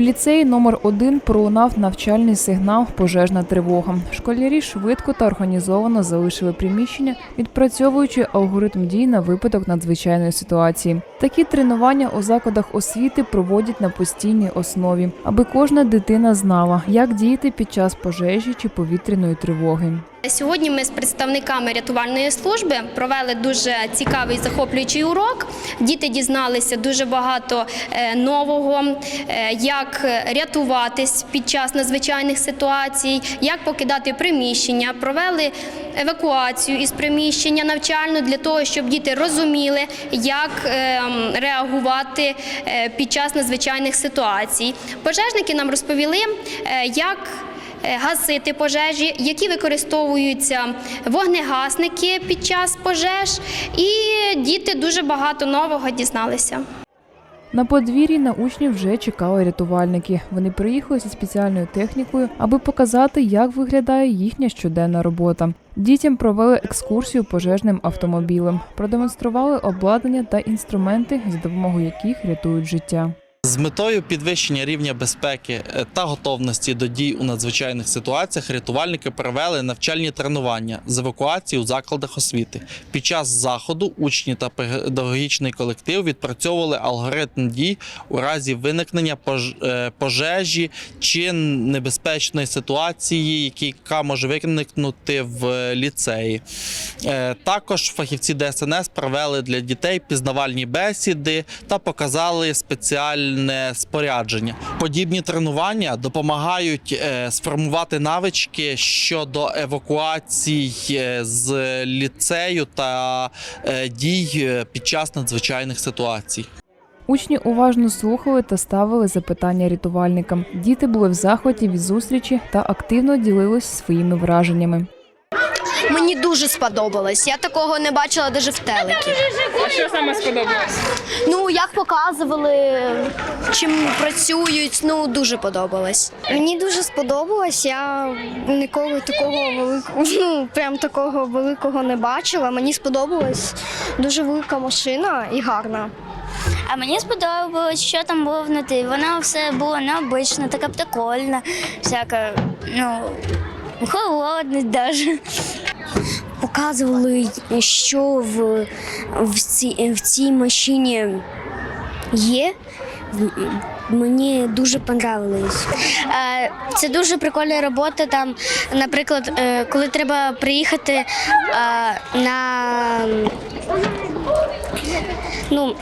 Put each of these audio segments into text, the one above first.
ліцеї номер 1 пролунав навчальний сигнал пожежна тривога. Школярі швидко та організовано залишили приміщення, відпрацьовуючи алгоритм дій на випадок надзвичайної ситуації. Такі тренування у закладах освіти проводять на постійній основі, аби кожна дитина знала, як діяти під час пожежі чи повітряної тривоги. Сьогодні ми з представниками рятувальної служби провели дуже цікавий захоплюючий урок. Діти дізналися дуже багато е, нового, е, як рятуватись під час надзвичайних ситуацій, як покидати приміщення. Провели евакуацію із приміщення навчально для того, щоб діти розуміли, як е, реагувати під час надзвичайних ситуацій. Пожежники нам розповіли, як гасити пожежі, які використовуються вогнегасники під час пожеж, і діти дуже багато нового дізналися. На подвір'ї на учнів вже чекали рятувальники. Вони приїхали зі спеціальною технікою, аби показати, як виглядає їхня щоденна робота. Дітям провели екскурсію пожежним автомобілем, продемонстрували обладнання та інструменти, за допомогою яких рятують життя. З метою підвищення рівня безпеки е, та готовності до дій у надзвичайних ситуаціях рятувальники провели навчальні тренування з евакуації у закладах освіти. Під час заходу учні та педагогічний колектив відпрацьовували алгоритм дій у разі виникнення е, пожежі чи небезпечної ситуації, яка може виникнути в ліцеї. Е, Також фахівці ДСНС провели для дітей пізнавальні бесіди та показали спеціальне спорядження. Подібні тренування допомагають е, сформувати навички щодо евакуацій е, з ліцею та е, дій під час надзвичайних ситуацій. Учні уважно слухали та ставили запитання рятувальникам. Діти були в захваті від зустрічі та активно ділились своїми враженнями. Мені дуже сподобалось. Я такого не бачила навіть в телекі. А що саме сподобалось? Ну, як показували, чим працюють, ну дуже подобалось. Мені дуже сподобалось. Я ніколи такого великого, ну прям такого великого не бачила. Мені сподобалась дуже велика машина і гарна. А мені сподобалось, що там було внутрі. Воно все було необичне, таке прикольне, всяке, ну, холодне навіть. Показували, що в, в, цій, в цій машині є. Мені дуже понравилось. Е, Це дуже прикольна робота. Там, наприклад, е, коли треба приїхати е, на ну,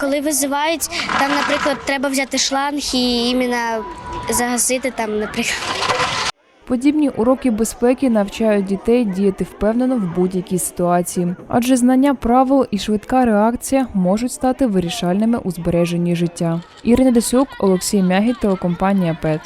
коли визивають, там, наприклад, треба взяти шланг і іменно загасити там, наприклад. Подібні уроки безпеки навчають дітей діяти впевнено в будь-якій ситуації, адже знання правил і швидка реакція можуть стати вирішальними у збереженні життя. Ірина Десюк, Олексій Мягі, телекомпанія ПЕТ.